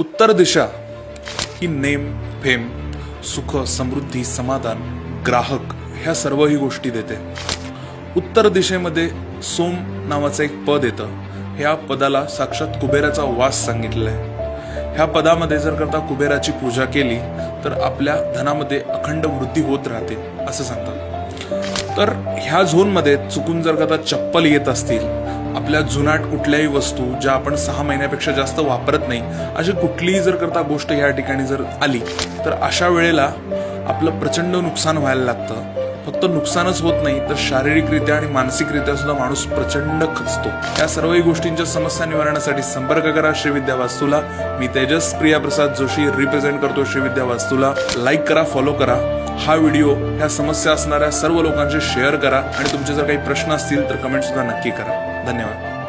उत्तर दिशा ही name fame सुख समृद्धी समाधान ग्राहक ह्या सर्वही गोष्टी देते. उत्तर दिशेमध्ये सोम नावाचं एक पद येतं. ह्या पदाला साक्षात कुबेराचा वास सांगितलेला आहे. ह्या पदामध्ये जर करता कुबेराची पूजा केली तर आपल्या धनामध्ये अखंड वृद्धी होत राहते असं सांगतात. तर ह्या झोनमध्ये चुकून जर करता चप्पल येत असतील आपल्या जुनाट कुठल्याही वस्तू ज्या आपण सहा महिन्यापेक्षा जास्त वापरत नाही अशी कुठलीही जर करता गोष्ट ह्या ठिकाणी जर आली तर अशा वेळेला आपलं प्रचंड नुकसान व्हायला लागतं. फक्त नुकसानच होत नाही तर शारीरिकरित्या आणि मानसिकरित्या सुद्धा माणूस प्रचंड खचतो. या सर्वही गोष्टींच्या समस्या निवारणासाठी संपर्क करा श्रीविद्या वास्तूला. मी तेजस प्रिया प्रसाद जोशी रिप्रेझेंट करतो श्रीविद्या वास्तूला. लाईक करा फॉलो करा. हा व्हिडिओ ह्या समस्या असणाऱ्या सर्व लोकांशी शेअर करा आणि तुमचे जर काही प्रश्न असतील तर कमेंट सुद्धा नक्की करा. धन्यवाद.